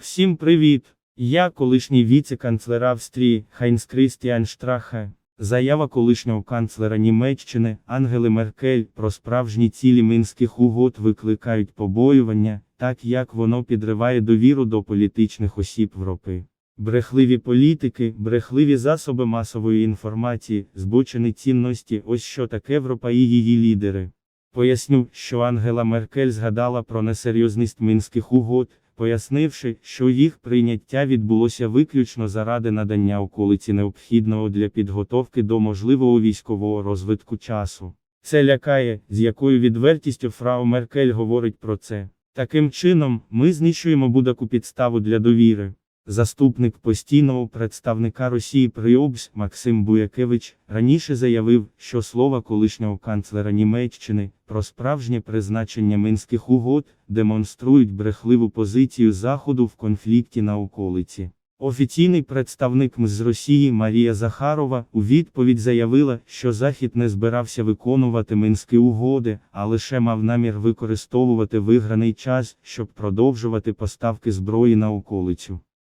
Всім привіт! Я колишній віце-канцлер Австрії Хайнс Крістіан Штрахе. Заява колишнього канцлера Німеччини Ангели Меркель про справжні цілі мінських угод викликають побоювання, так як воно підриває довіру до політичних осіб Європи. Брехливі політики, брехливі засоби масової інформації, збочені цінності ось що таке Європа і її лідери. Поясню, що Ангела Меркель згадала про несерйозність мінських угод, пояснивши, що їх прийняття відбулося виключно заради надання околиці необхідного для підготовки до можливого військового розвитку часу. Це лякає, з якою відвертістю фрау Меркель говорить про це. Таким чином, ми знищуємо будь-яку підставу для довіри. Заступник постійного представника Росії при ОБС Максим Буякевич раніше заявив, що слова колишнього канцлера Німеччини про справжнє призначення мінських угод демонструють брехливу позицію Заходу в конфлікті на околиці. Офіційний представник МЗ з Росії Марія Захарова у відповідь заявила, що Захід не збирався виконувати мінські угоди, а лише мав намір використовувати виграний час, щоб продовжувати поставки зброї на околицю.